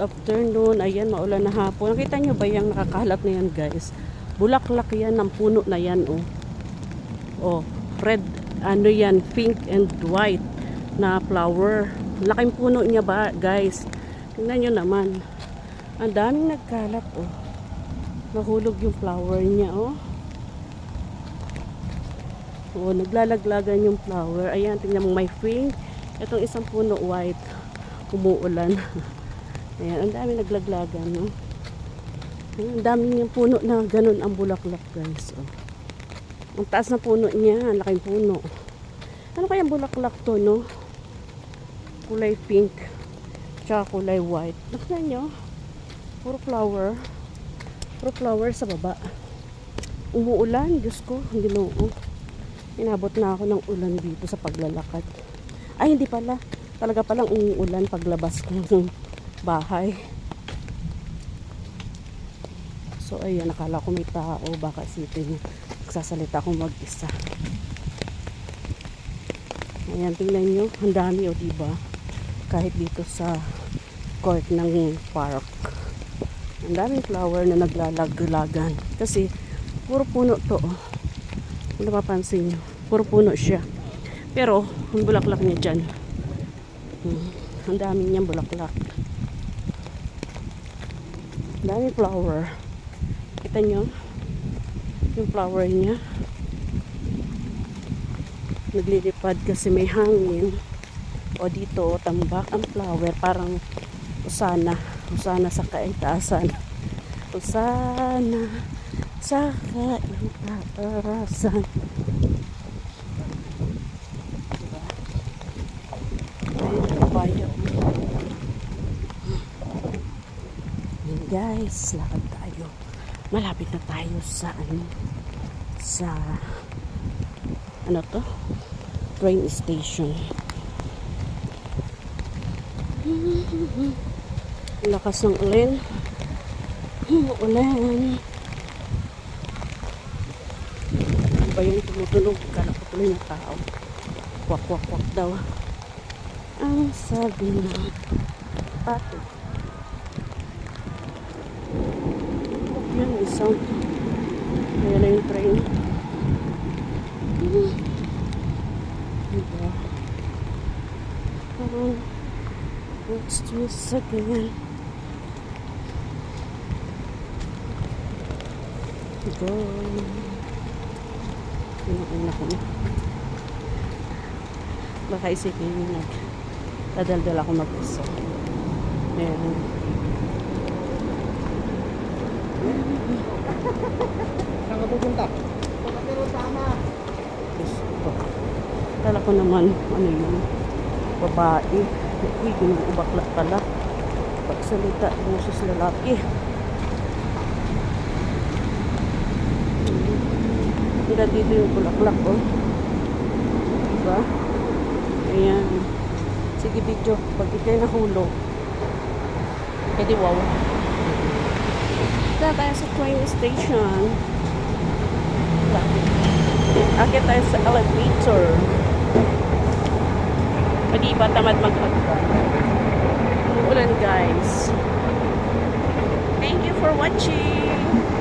afternoon, ayan, maulan na hapon. Nakita nyo ba yung nakakalat na yan, guys? Bulaklak yan ng puno na yan, oh. Oh, red, ano yan, pink and white na flower. Laking puno niya ba, guys? Tingnan nyo naman. Ang daming nagkalat, oh. Nahulog yung flower niya, oh. Oh, naglalaglagan yung flower. Ayan, tingnan mo may pink. Itong isang puno white. Umuulan. Ayan, ang dami naglaglagan, no? Ayan, ang dami yung puno na ganun ang bulaklak, guys. Oh. Ang taas na puno niya, ang laking puno. Ano kayang bulaklak to, no? Kulay pink. Tsaka kulay white. Nakita nyo? Puro flower. Puro flower sa baba. Umuulan, Diyos ko, hindi no. Inabot na ako ng ulan dito sa paglalakad. Ay, hindi pala. Talaga palang umuulan paglabas ko bahay. So, ayan, nakala ko may tao. Baka isipin, nagsasalita akong mag-isa. Ayan, tingnan nyo. Ang dami, o, diba? Kahit dito sa court ng park. Ang daming flower na naglalaglagan. Kasi, puro puno to, oh. Kung napapansin nyo, puro puno siya. Pero, ang bulaklak niya dyan. Hmm, ang dami niyang bulaklak. Daming flower. Kita nyo? Yung flower niya. Naglilipad kasi may hangin. O dito, tambak ang flower. Parang usana. Usana sa kaitaasan. Usana sa kaitaasan. Ayun, kabayo. Ayan guys, lakad tayo. Malapit na tayo sa ano, sa ano to? Train station. Lakas ng ulan. Ulan. Ano ba yung tumutunog? Kala ko tuloy ng tao. Kwak, kwak, kwak daw. Ang sabi na pato. Yan, isang. Ayan na yung train. Diba? Parang, let's do this again. Go. Pinauna ko na. Baka isipin nyo nag dadaldal ako mag-isa. Ayan. Saan ka pupunta? Diyos ko. Kala ko naman, ano yun, babae. Uy, ginuubakla pala. Pagsalita, boses lalaki. Hanggang dito yung bulaklak, oh. Diba? Ayan. Sige, video. Pag ikay nahulog, di wow. Dito tayo sa train station. Akit tayo sa elevator. Pwede ba tamad maghagdan? Umuulan guys. Thank you for watching.